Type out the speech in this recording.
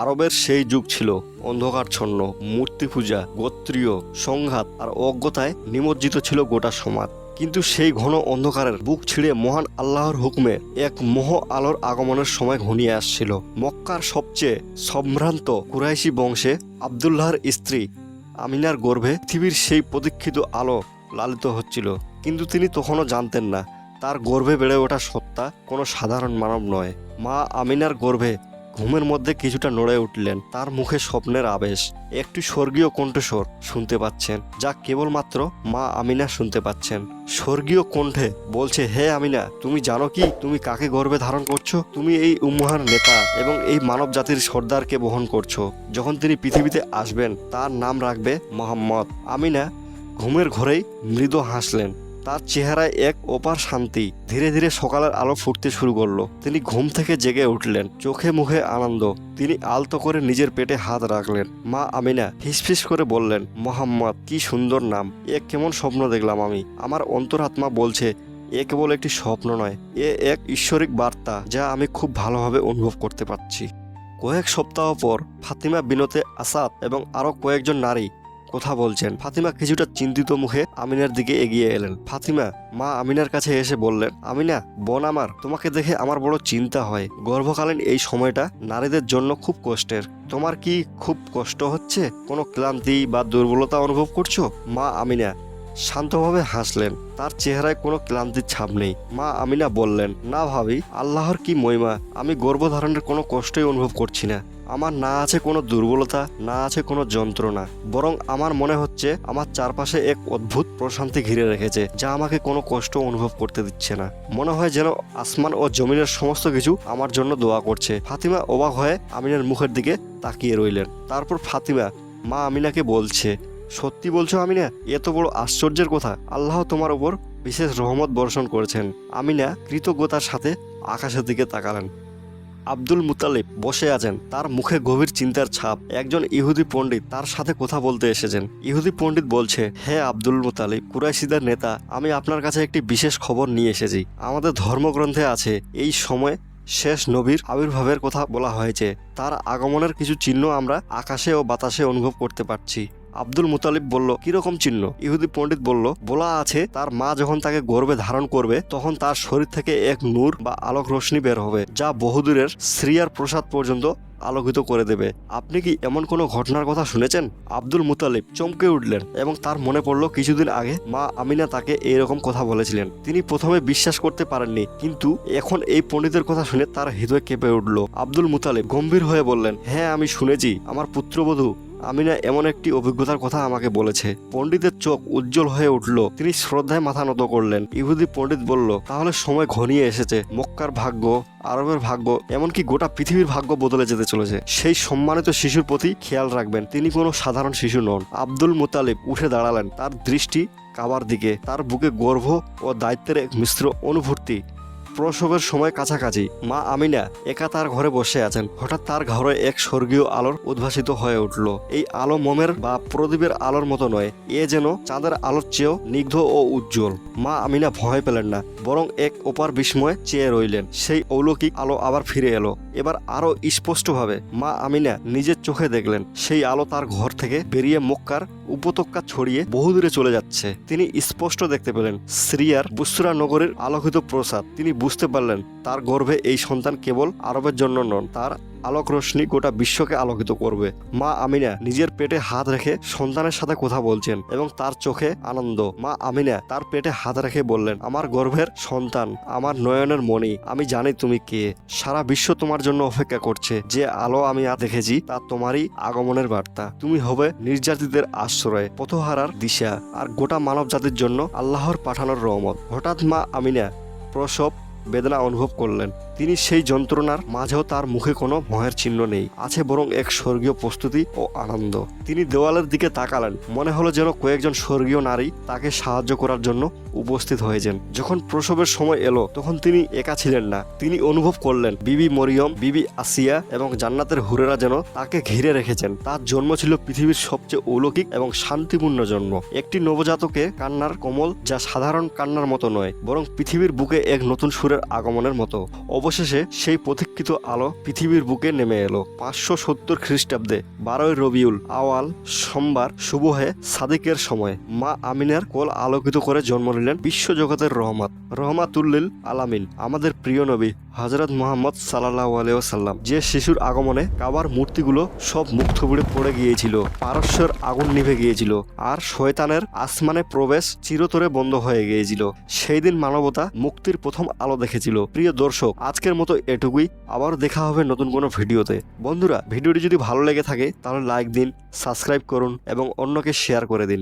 আরবের সেই যুগ ছিল অন্ধকারচ্ছন্ন মূর্তি পূজা গোত্রীয়, সংঘাত আর অজ্ঞতায় নিমজ্জিত ছিল গোটা সমাজ। কিন্তু সেই ঘন অন্ধকারের বুক ছিঁড়ে মহান আল্লাহর হুকুমে এক মোহ আলোর আগমনের সময় ঘনিয়ে আসছিল। মক্কার সবচেয়ে সম্ভ্রান্ত কুরাইশি বংশে আবদুল্লাহর স্ত্রী আমিনার গর্ভে পৃথিবীর সেই প্রতীক্ষিত আলো লালিত হচ্ছিল। কিন্তু তিনি তখনও জানতেন না, তার গর্ভে বেড়ে ওঠা সত্তা কোনো সাধারণ মানব নয়। মা আমিনার গর্ভে ঘুমের মধ্যে কিছুটা নড়ে উঠলেন। তার মুখে স্বপ্নের আবেশ। একটি স্বর্গীয় কণ্ঠস্বর শুনতে পাচ্ছেন, যা কেবলমাত্র মা আমিনা শুনতে পাচ্ছেন। স্বর্গীয় কণ্ঠে বলছে, হে আমিনা, তুমি জানো কি? তুমি কাকে গর্বে ধারণ করছ? তুমি এই উম্মাহার নেতা এবং এই মানব জাতির সর্দারকে বহন করছ। যখন তিনি পৃথিবীতে আসবেন, তার নাম রাখবে মোহাম্মদ। আমিনা ঘুমের ঘরেই মৃদু হাসলেন। তার চেহারায় এক অপার শান্তি। ধীরে ধীরে সকালের আলো ফুটতে শুরু করল। তিনি ঘুম থেকে জেগে উঠলেন। চোখে মুখে আনন্দ। তিনি আলতো করে নিজের পেটে হাত রাখলেন। মা আমিনা ফিসফিস করে বললেন, মোহাম্মদ, কি সুন্দর নাম। এ কেমন স্বপ্ন দেখলাম আমি। আমার অন্তরাত্মা বলছে, এ কেবল একটি স্বপ্ন নয়। এ এক ঈশ্বরিক বার্তা যা আমি খুব ভালোভাবে অনুভব করতে পারছি। কয়েক সপ্তাহ পর ফাতিমা বিনতে আসাদ এবং আরও কয়েকজন নারী কথা বলছেন। ফাতিমা কিছুটা চিন্তিত মুখে আমিনার দিকে এগিয়ে এলেন। ফাতিমা, মা আমিনার কাছে এসে বললেন, আমিনা, বোন আমার, তোমাকে দেখে আমার বড় চিন্তা হয়। গর্ভকালীন এই সময়টা নারীদের জন্য খুব কষ্টের। তোমার কি খুব কষ্ট হচ্ছে? কোনো ক্লান্তি বা দুর্বলতা অনুভব করছ? মা, আমিনা শান্তভাবে হাসলেন। তার চেহারায় কোনো ক্লান্তির ছাপ নেই। মা আমিনা বললেন, না ভাবি, আল্লাহর কি মহিমা? আমি গর্ভধারণের কোনো কষ্টই অনুভব করছি না। আমার না আছে কোনো দুর্বলতা, না আছে কোনো যন্ত্রণা। বরং আমার মনে হচ্ছে, আমার চারপাশে এক অদ্ভুত প্রশান্তি ঘিরে রেখেছে, যা আমাকে কোনো কষ্ট অনুভব করতে দিচ্ছে না। মনে হয় যেন আসমান ও জমিনের সমস্ত কিছু আমার জন্য দোয়া করছে। ফাতিমা অবাক হয়ে আমিনার মুখের দিকে তাকিয়ে রইলেন। তারপর ফাতিমা মা আমিনাকে বলছে সত্যি বলছো আমিনা, এত বড় আশ্চর্যের কথা। আল্লাহ তোমার উপর বিশেষ রহমত বর্ষণ করেছেন। আমিনা কৃতজ্ঞতার সাথে আকাশের দিকে তাকালেন। আব্দুল মুতালিব বসে আছেন। তার মুখে গভীর চিন্তার ছাপ। একজন ইহুদি পণ্ডিত তার সাথে কথা বলতে এসেছেন। ইহুদি পণ্ডিত বলছে, হে আব্দুল মুতালিব, কুরাইশিদের নেতা, আমি আপনার কাছে একটি বিশেষ খবর নিয়ে এসেছি। আমাদের ধর্মগ্রন্থে আছে, এই সময় শেষ নবীর আবির্ভাবের কথা বলা হয়েছে। তার আগমনের কিছু চিহ্ন আমরা আকাশে ও বাতাসে অনুভব করতে পারছি। আব্দুল মুতালিব বলল, কীরকম চিহ্ন? ইহুদি পণ্ডিত বলল, বলা আছে তার মা যখন তাকে গর্বে ধারণ করবে, তখন তার শরীর থেকে এক নূর বা আলোক রশ্মি বের হবে, যা বহুদূরের শ্রিয়ার প্রসাদ পর্যন্ত আলোকিত করে দেবে। আপনি কি এমন কোনো ঘটনার কথা শুনেছেন? আব্দুল মুতালিব চমকে উঠলেন এবং তার মনে পড়ল, কিছুদিন আগে মা আমিনা তাকে এইরকম কথা বলেছিলেন। তিনি প্রথমে বিশ্বাস করতে পারেননি, কিন্তু এখন এই পণ্ডিতের কথা শুনে তার হৃদয় কেঁপে উঠল। আব্দুল মুতালিব গম্ভীর হয়ে বললেন হ্যাঁ আমি শুনেছি। আমার পুত্রবধূ আমিনা এমন একটি অভিজ্ঞতার কথা আমাকে বলেছে। পণ্ডিতের চোখ উজ্জ্বল হয়ে উঠল। তিনি শ্রদ্ধায় মাথা নত করলেন। ইহুদি পণ্ডিত বলল, তাহলে সময় ঘনিয়ে এসেছে। মক্কার ভাগ্য, আরবের ভাগ্য, এমনকি গোটা পৃথিবীর ভাগ্য বদলে যেতে চলেছে। সেই সম্মানিত শিশুর প্রতি খেয়াল রাখবেন। তিনি কোনো সাধারণ শিশু নন। আব্দুল মুতালিব উঠে দাঁড়ালেন। তার দৃষ্টি কাবার দিকে। তার বুকে গর্ভ ও দায়িত্বের এক মিশ্র অনুভূতি। প্রসবের সময় কাছাকাছি। মা আমিনা একা তার ঘরে বসে আছেন। হঠাৎ তার ঘরে এক স্বর্গীয় আলোর উদ্ভাসিত হয়ে উঠল। এই আলো মোমের বা প্রদীপের আলোর মতো নয়, এ যেন চাঁদের আলোর চেয়েও নিগ্ধ ও উজ্জ্বল। মা আমিনা ভয় পেলেন না, বরং এক ওপার বিস্ময়ে চেয়ে রইলেন। সেই অলৌকিক আলো আবার ফিরে এলো। এবার আরও স্পষ্টভাবে মা আমিনা নিজের চোখে দেখলেন। সেই আলো তার ঘর থেকে বেরিয়ে মক্কার উপত্যকা ছড়িয়ে বহুদূরে চলে যাচ্ছে। তিনি স্পষ্ট দেখতে পেলেন সিরিয়ার বুসরা নগরের আলোকিত প্রসাদ। তিনি বুঝতে পারলেন, তার গর্ভে এই সন্তান কেবল আরবের জন্য নন, তার আলোক রশ্মি গোটা বিশ্বকে আলোকিত করবে। মা আমিনা নিজের পেটে হাত রেখে সন্তানের সাথে কথা বলছেন এবং তার চোখে আনন্দ। মা আমিনা তার পেটে হাত রেখে বললেন, আমার গর্ভের সন্তান, আমার নয়নের মণি, আমি জানি তুমি কে। সারা বিশ্ব তোমার জন্য অপেক্ষা করছে। যে আলো আমি আর দেখেছি, তা তোমারই আগমনের বার্তা। তুমি হবে নির্যাতিতদের আশ্রয়, পথহারার দিশা, আর গোটা মানব জাতির জন্য আল্লাহর পাঠানোর রহমত। হঠাৎ মা আমিনা প্রসব বেদনা অনুভব করলেন। তিনি সেই যন্ত্রণার মাঝেও তার মুখে কোনো ভয়ের চিহ্ন নেই। আছে বরং এক স্বর্গীয় প্রস্তুতি ও আনন্দ। তিনি দেওয়ালের দিকে তাকালেন। মনে হলো যেন কয়েকজন স্বর্গীয় নারী তাকে সাহায্য করার জন্য উপস্থিত হয়েছেন। যখন প্রসবের সময় এলো, তখন তিনি একা ছিলেন না। তিনি অনুভব করলেন, বিবি মরিয়ম, বিবি আসিয়া এবং জান্নাতের হুরেরা যেন তাকে ঘিরে রেখেছেন। তার জন্ম ছিল পৃথিবীর সবচেয়ে অলৌকিক এবং শান্তিপূর্ণ জন্ম। একটি নবজাতকে কান্নার কোমল যা সাধারণ কান্নার মতো নয়, বরং পৃথিবীর বুকে এক নতুন সুরের আগমনের মতো। অবশেষে সেই প্রতীক্ষিত আলো পৃথিবীর বুকে নেমে এলো। পাঁচশো সত্তর খ্রিস্টাব্দে বারোই রবিউল আওয়াল সোমবার শুভ হয়ে সাদিকের সময়। মা আমিনার কোল আলোকিত করে জন্ম নিলেন বিশ্বজগতের রহমত, রহমাতুল্লিল আলামিন, আমাদের প্রিয় নবী হজরত মোহাম্মদ সাল্লাহ আলিয়াল্লাম যে শিশুর আগমনে কাবার মূর্তিগুলো সব মুখ থুবড়ে পড়ে গিয়েছিল, পারস্যের আগুন নিভে গিয়েছিল, আর শয়তানের আসমানে প্রবেশ চিরতরে বন্ধ হয়ে গিয়েছিল। সেই দিন মানবতা মুক্তির প্রথম আলো দেখেছিল। প্রিয় দর্শক আজকের মতো এটুকুই। আবার দেখা হবে নতুন কোনো ভিডিওতে। বন্ধুরা, ভিডিওটি যদি ভালো লেগে থাকে, তাহলে লাইক দিন সাবস্ক্রাইব করুন এবং অন্যকে শেয়ার করে দিন।